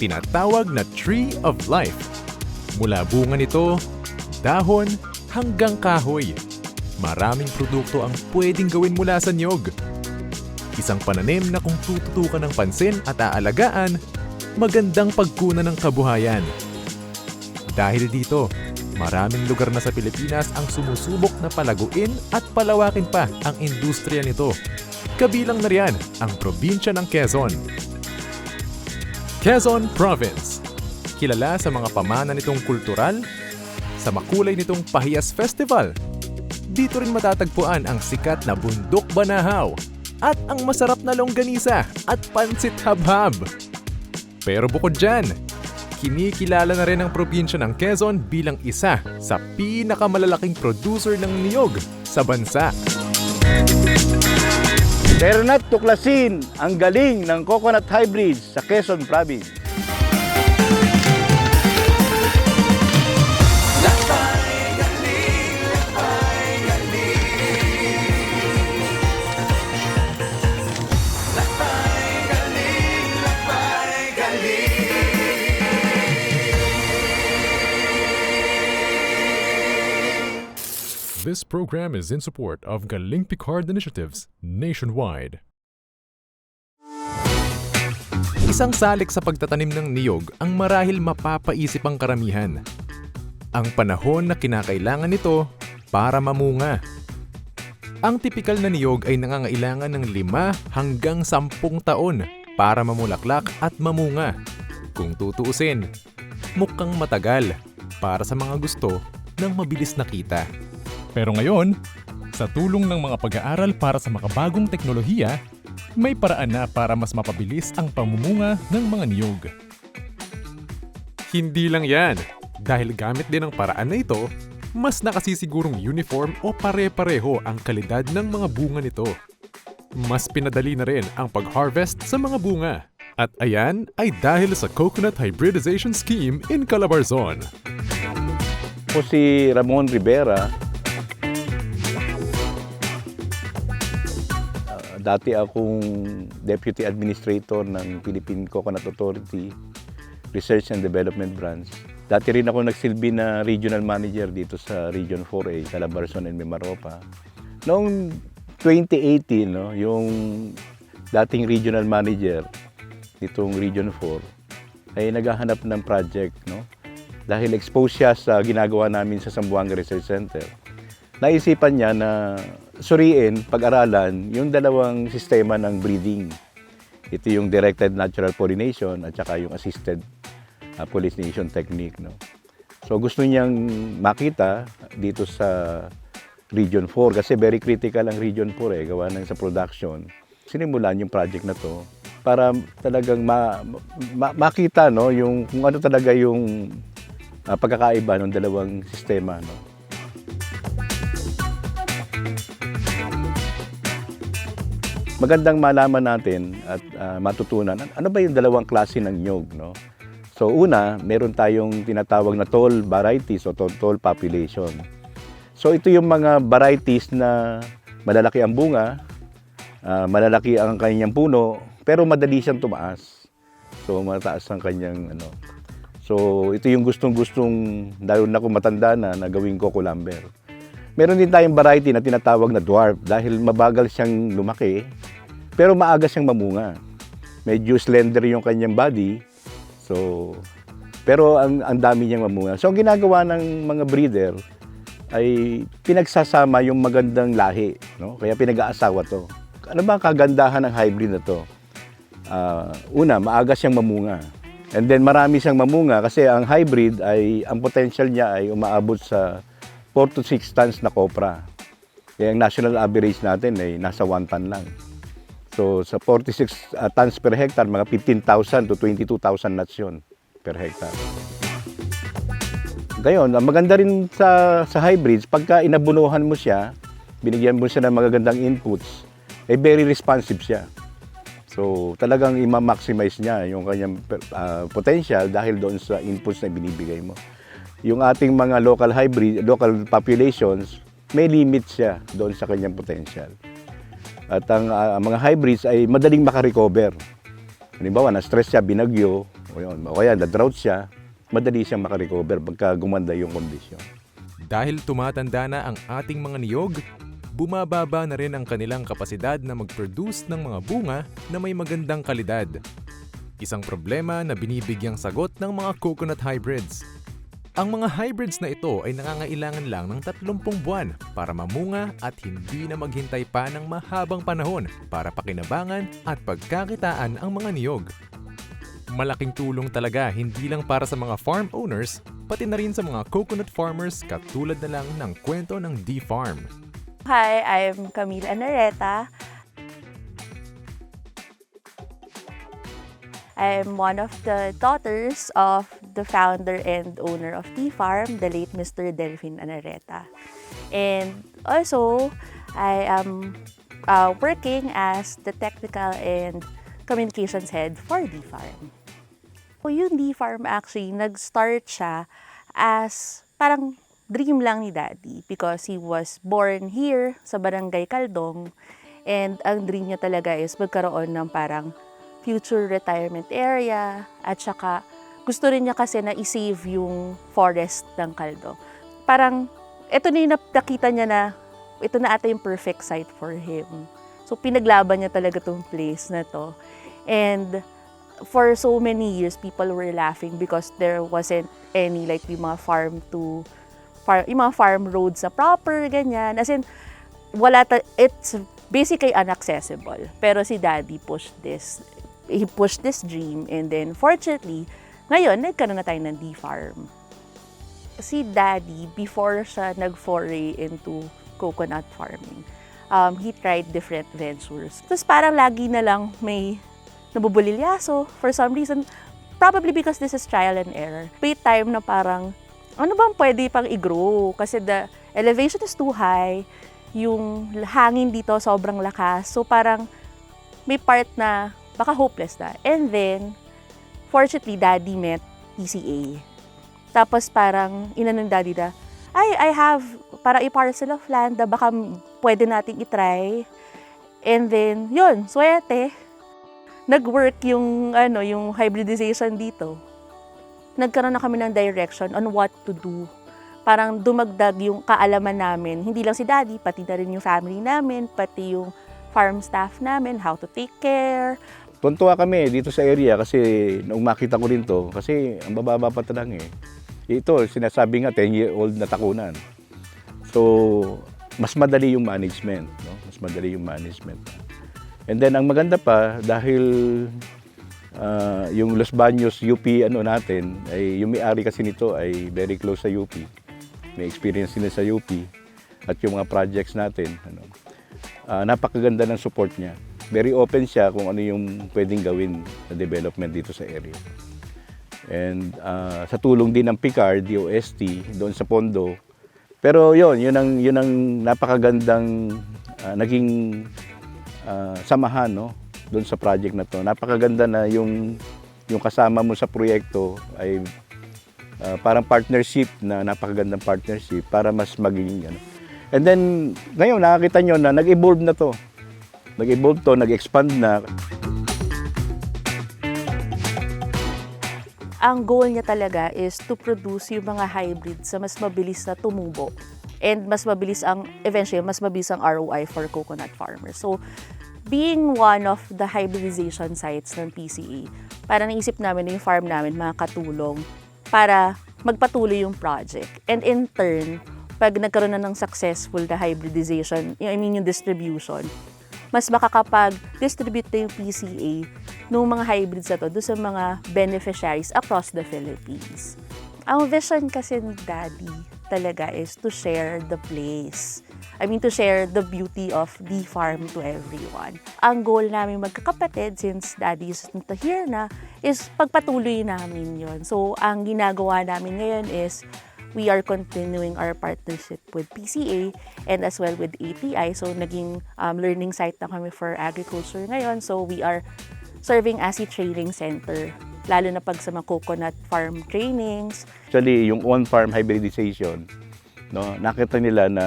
tinatawag na Tree of Life. Mula bunga nito, dahon, hanggang kahoy. Maraming produkto ang pwedeng gawin mula sa niyog. Isang pananim na kung tututukan ng pansin at aalagaan, magandang pagkunan ng kabuhayan. Dahil dito, maraming lugar na sa Pilipinas ang sumusubok na palaguin at palawakin pa ang industriya nito. Kabilang na riyan ang probinsya ng Quezon. Quezon Province. Kilala sa mga pamana nitong kultural, sa makulay nitong Pahiyas Festival. Dito rin matatagpuan ang sikat na Bundok Banahaw at ang masarap na longganisa at pansit habhab. Pero bukod dyan, kinikilala na rin ang probinsya ng Quezon bilang isa sa pinakamalalaking producer ng niyog sa bansa. Pero na't tuklasin ang galing ng coconut hybrids sa Quezon Province. Program is in support of Galing Picard initiatives nationwide. Isang salik sa pagtatanim ng niyog ang marahil mapapaisip ang karamihan. Ang panahon na kinakailangan nito para mamunga. Ang tipikal na niyog ay nangangailangan ng 5 hanggang 10 taon para mamulaklak at mamunga. Kung tutuusin, mukhang matagal para sa mga gusto ng mabilis na kita. Pero ngayon, sa tulong ng mga pag-aaral para sa makabagong teknolohiya, may paraan na para mas mapabilis ang pamumunga ng mga niyog. Hindi lang yan. Dahil gamit din ang paraan na ito, mas nakasisigurong uniform o pare-pareho ang kalidad ng mga bunga nito. Mas pinadali na rin ang pag-harvest sa mga bunga. At ayan ay dahil sa Coconut Hybridization Scheme in Calabarzon. Ako si Ramon Rivera. Dati akong Deputy Administrator ng Philippine Coconut Authority Research and Development Branch. Dati rin ako nagsilbi na Regional Manager dito sa Region 4A, Calabarzon and Mimaropa. Noong 2018, no, yung dating Regional Manager nitong Region 4 ay naghahanap ng project, no? Dahil exposed siya sa ginagawa namin sa Zamboanga Research Center. Naisipan niya na suriin, pag-aralan yung dalawang sistema ng breeding. Ito yung directed natural pollination at saka yung assisted uh, pollination technique, no? So gusto niyang makita dito sa Region 4 kasi very critical ang Region 4 eh, gawa ng sa production. Sinimulan yung project na to para talagang ma, ma- makita no yung kung ano talaga yung ah, pagkakaiba ng dalawang sistema no. Magandang malaman natin at ah, matutunan an- ano ba yung dalawang klase ng nyog no. So una, meron tayong tinatawag na tall varieties o tall, population. So ito yung mga varieties na malalaki ang bunga, ah, malalaki ang kanyang puno, pero madali siyang tumaas. So mataas ang kanyang ano. So ito yung gustong-gustong lalo na kung matanda na na gawing coco lumber. Meron din tayong variety na tinatawag na dwarf dahil mabagal siyang lumaki, pero maaga siyang mamunga. Medyo slender yung kanyang body. So pero ang ang dami niyang mamunga. So ang ginagawa ng mga breeder ay pinagsasama yung magandang lahi, no? Kaya pinag-aasawa 'to. Ano ba kagandahan ng hybrid na 'to? Ah, una, maaga siyang mamunga. And then marami siyang mamunga kasi ang hybrid ay ang potential niya ay umaabot sa 4 to 6 tons na kopra. Kaya ang national average natin ay nasa 1 ton lang. So sa 46 uh, tons per hectare, mga 15,000 to 22,000 nuts yun per hectare. Ngayon, ang maganda rin sa, sa hybrids, pagka inabunuhan mo siya, binigyan mo siya ng magagandang inputs, eh very responsive siya. So talagang ima-maximize niya yung kanyang uh, potential dahil doon sa inputs na binibigay mo. Yung ating mga local hybrid, local populations, may limit siya doon sa kanyang potential. At ang uh, mga hybrids ay madaling makarecover. Halimbawa, na-stress siya, binagyo, O, yun. o kaya na-drought siya, madali siyang makarecover pagka gumanda yung kondisyon. Dahil tumatanda na ang ating mga niyog, bumababa na rin ang kanilang kapasidad na mag-produce ng mga bunga na may magandang kalidad. Isang problema na binibigyang sagot ng mga coconut hybrids. Ang mga hybrids na ito ay nangangailangan lang ng 30 buwan para mamunga at hindi na maghintay pa ng mahabang panahon para pakinabangan at pagkakitaan ang mga niyog. Malaking tulong talaga hindi lang para sa mga farm owners, pati na rin sa mga coconut farmers katulad na lang ng kwento ng D-Farm. Hi, I'm Camille Anareta. I'm one of the daughters of the founder and owner of Tea Farm, the late Mr. Delphine Anareta. And also, I am uh, working as the technical and communications head for D Farm. So, yung D Farm actually, nag-start siya as parang dream lang ni Daddy because he was born here sa Barangay Caldong and ang dream niya talaga is magkaroon ng parang future retirement area at saka gusto rin niya kasi na i-save yung forest ng Caldong. Parang ito na yung nakita niya na ito na ata yung perfect site for him. So pinaglaban niya talaga tong place na to. And for so many years, people were laughing because there wasn't any like yung mga farm to farm, yung mga farm roads na proper, ganyan. As in, wala ta, it's basically inaccessible. Pero si daddy pushed this, he pushed this dream and then fortunately, ngayon, nagkaroon na tayo ng D-Farm. Si daddy, before siya nag-foray into coconut farming, um, he tried different ventures. Tapos parang lagi na lang may nabubulilyaso for some reason. Probably because this is trial and error. May time na parang, ano bang pwede pang i-grow? Kasi the elevation is too high, yung hangin dito sobrang lakas. So parang may part na baka hopeless na. And then, fortunately, daddy met PCA. Tapos parang inanong daddy na, ay, I have para i-parcel of land na baka pwede nating itry. And then, yun, swerte. Nag-work yung, ano, yung hybridization dito. Nagkaroon na kami ng direction on what to do. Parang dumagdag yung kaalaman namin. Hindi lang si daddy, pati na rin yung family namin, pati yung farm staff namin, how to take care. Tuntua kami dito sa area kasi nung makita ko rin to, kasi ang bababa pa lang eh. Ito, sinasabi nga 10-year-old na takunan. So, mas madali yung management. No? Mas madali yung management. And then, ang maganda pa, dahil ah, yung Los Baños UP ano natin, ay yung may-ari kasi nito ay very close sa UP. May experience sila sa UP at yung mga projects natin. Ano, ah, napakaganda ng support niya. Very open siya kung ano yung pwedeng gawin na development dito sa area. And ah, sa tulong din ng Picard, DOST, doon sa Pondo. Pero yon yun ang, yun ang napakagandang ah, naging ah, samahan no? doon sa project na to. Napakaganda na yung, yung kasama mo sa proyekto ay ah, parang partnership na napakagandang partnership para mas maging ano. And then ngayon nakakita nyo na nag-evolve na to. Nag-evolve to, nag-expand na. ang goal niya talaga is to produce yung mga hybrids sa mas mabilis na tumubo. And mas mabilis ang, eventually, mas mabilis ang ROI for coconut farmers. So, being one of the hybridization sites ng PCA, para naisip namin na yung farm namin makakatulong para magpatuloy yung project. And in turn, pag nagkaroon na ng successful na hybridization, I mean yung distribution, mas makakapag-distribute yung PCA ng mga hybrids na to doon sa mga beneficiaries across the Philippines. Ang vision kasi ni Daddy talaga is to share the place. I mean, to share the beauty of the farm to everyone. Ang goal namin magkakapatid, since Daddy is not here na, is pagpatuloy namin yon. So, ang ginagawa namin ngayon is we are continuing our partnership with PCA and as well with ATI. So, naging um, learning site na kami for agriculture ngayon. So, we are serving as a training center, lalo na pag sa mga coconut farm trainings. Actually, yung on-farm hybridization, no, nakita nila na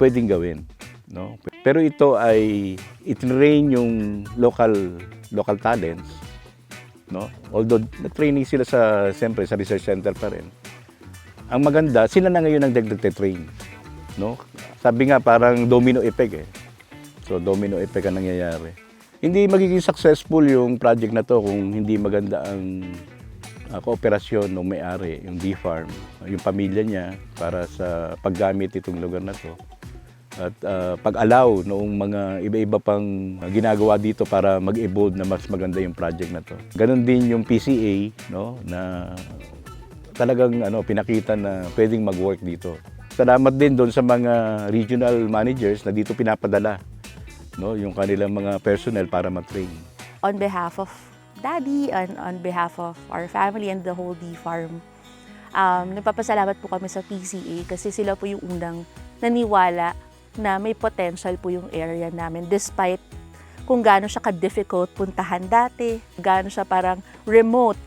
pwedeng gawin. No? Pero ito ay itinrain yung local local talents no? Although na-training sila sa siyempre sa research center pa rin. Ang maganda, sila na ngayon ang nagte-train, no? Sabi nga parang domino effect eh. So domino effect ang nangyayari. Hindi magiging successful yung project na to kung hindi maganda ang uh, kooperasyon ng may-ari, yung D-Farm, yung pamilya niya para sa paggamit itong lugar na to. At uh, pag-allow noong mga iba-iba pang ginagawa dito para mag-evolve na mas maganda yung project na to. Ganon din yung PCA no na talagang ano pinakita na pwedeng mag-work dito. Salamat din doon sa mga regional managers na dito pinapadala no yung kanilang mga personnel para ma-train. On behalf of Daddy and on behalf of our family and the whole D Farm, um, nagpapasalamat po kami sa PCA kasi sila po yung unang naniwala na may potential po yung area namin despite kung gaano siya ka-difficult puntahan dati, gaano siya parang remote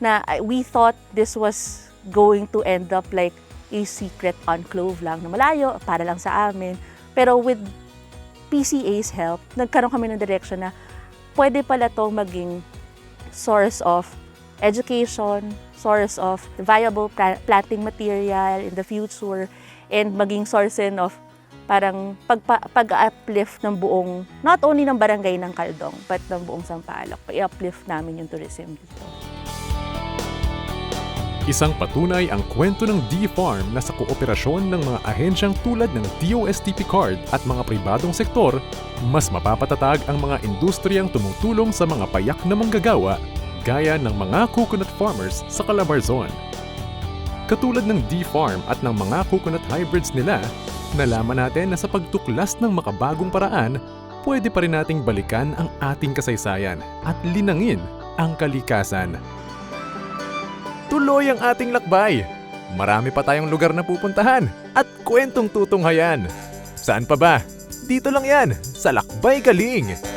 na we thought this was going to end up like a secret enclave lang na malayo para lang sa amin. Pero with PCA's help, nagkaroon kami ng direction na pwede pala to maging source of education, source of viable pla- planting material in the future, and maging source din of parang pag-uplift ng buong, not only ng barangay ng Kaldong, but ng buong Sampaloc. I-uplift namin yung tourism dito. Isang patunay ang kwento ng D-Farm na sa kooperasyon ng mga ahensyang tulad ng DOSTP Card at mga pribadong sektor, mas mapapatatag ang mga industriyang tumutulong sa mga payak na manggagawa gaya ng mga coconut farmers sa Calabarzon. Katulad ng D-Farm at ng mga coconut hybrids nila, nalaman natin na sa pagtuklas ng makabagong paraan, pwede pa rin nating balikan ang ating kasaysayan at linangin ang kalikasan. Tuloy ang ating lakbay. Marami pa tayong lugar na pupuntahan at kwentong tutunghayan. Saan pa ba? Dito lang yan, sa Lakbay Galing!